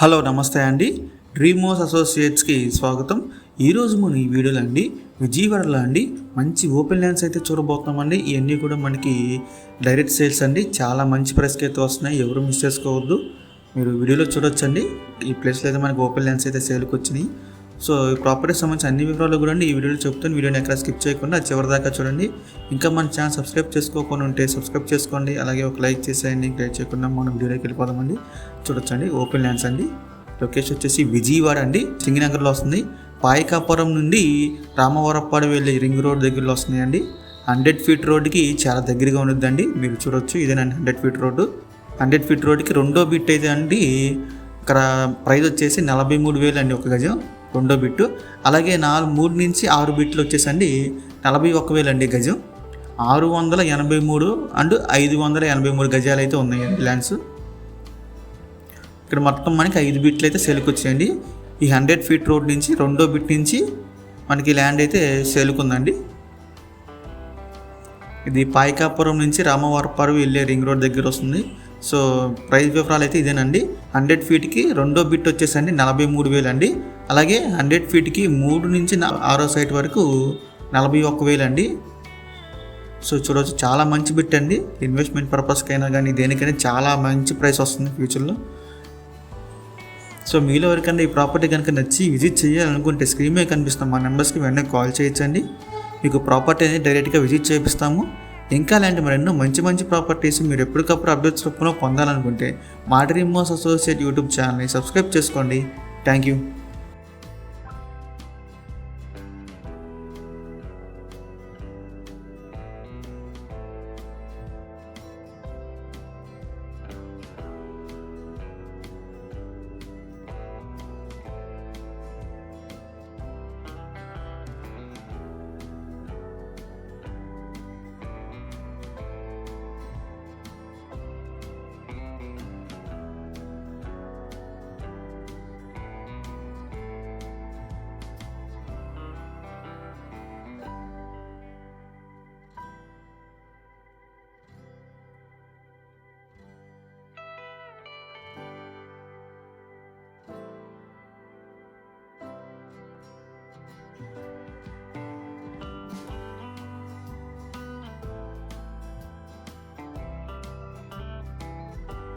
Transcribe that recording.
Hello నమస్తే అండి. డ్రీమోస్ అసోసియేట్స్కి స్వాగతం. ఈరోజు మన ఈ వీడియోలో అండి విజయవాడలో అండి మంచి ఓపెన్ ల్యాండ్స్ అయితే చూడబోతున్నామండి. ఇవన్నీ కూడా మనకి డైరెక్ట్ సేల్స్ అండి. చాలా మంచి ప్రైస్కి అయితే వస్తున్నాయి. ఎవరు మిస్ చేసుకోవద్దు. మీరు వీడియోలో చూడొచ్చండి. ఈ ప్లేస్లో అయితే మనకి ఓపెన్ ల్యాండ్స్ అయితే సేల్కి వచ్చినాయి. సో ఈ ప్రాపర్టీకి సంబంధించిన అన్ని వివరాలు కూడా అండి ఈ వీడియోలో చెప్తాను. వీడియోని ఎక్కడ స్కిప్ చేయకుండా చివరి దాకా చూడండి. ఇంకా మన ఛానల్ సబ్స్క్రైబ్ చేసుకోకుండా ఉంటే సబ్స్క్రైబ్ చేసుకోండి. అలాగే ఒక లైక్ చేసేయండి. లైక్ చేయకుండా మనం వీడియోకి వెళ్ళిపోదామండి. చూడొచ్చండి. ఓపెన్ ల్యాండ్స్ అండి. లొకేషన్ వచ్చేసి విజయవాడ అండి. సింగినగర్లో వస్తుంది. పాయకాపురం నుండి రామవరప్పాడు వెళ్ళే రింగ్ రోడ్ దగ్గరలో వస్తున్నాయండి హండ్రెడ్ ఫీట్ రోడ్కి చాలా దగ్గరగా ఉంటుందండి మీరు చూడొచ్చు. ఇదేనండి hundred feet road. Hundred feet రోడ్కి రెండో బిట్ అయితే అండి. ఇక్కడ ప్రైస్ వచ్చేసి నలభై మూడు వేలు అండి ఒక గజం. రెండో బిట్టు. అలాగే నాలుగు మూడు నుంచి ఆరు బిట్లు వచ్చేసండి నలభై ఒక్క వేలు అండి గజం. ఆరు వందల ఎనభై మూడు అండ్ ఐదు వందల ఎనభై మూడు గజాలు అయితే ఉన్నాయండి ల్యాండ్స్. ఇక్కడ మొత్తం మనకి ఐదు బిట్లు అయితే సేల్కి వచ్చాయండి. ఈ హండ్రెడ్ ఫీట్ రోడ్ నుంచి రెండో బిట్ నుంచి మనకి ల్యాండ్ అయితే సేలుకుందండి ఇది పాయికాపురం నుంచి రామవరపాడు వెళ్ళే రింగ్ రోడ్ దగ్గర వస్తుంది. సో ప్రైస్ వివరాలు అయితే ఇదేనండి. హండ్రెడ్ ఫీట్కి రెండో బిట్ వచ్చేసండి నలభై మూడు వేలు అండి. అలాగే హండ్రెడ్ ఫీట్కి మూడు నుంచి ఆరో సైట్ వరకు నలభై ఒక్క వేలు అండి. సో చూడవచ్చు చాలా మంచి బిట్ అండి. ఇన్వెస్ట్మెంట్ పర్పస్కి అయినా కానీ దేనికైనా చాలా మంచి ప్రైస్ వస్తుంది ఫ్యూచర్లో. సో మీలో ఎవరికైనా ఈ ప్రాపర్టీ కనుక నచ్చి విజిట్ చేయాలనుకుంటే స్క్రీన్ మీద కనిపిస్తాం మా నెంబర్స్కి వెంటనే కాల్ చేయొచ్చండి. మీకు ప్రాపర్టీ అనేది డైరెక్ట్గా విజిట్ చేపిస్తాము. ఇంకా అలాంటి మరెన్నో మంచి మంచి ప్రాపర్టీస్ మీరు ఎప్పటికప్పుడు అప్డేట్స్ రూపంలో పొందాలనుకుంటే మా డ్రీమ్ మోస్ అసోసియేట్ యూట్యూబ్ ఛానల్ని సబ్స్క్రైబ్ చేసుకోండి. Thank you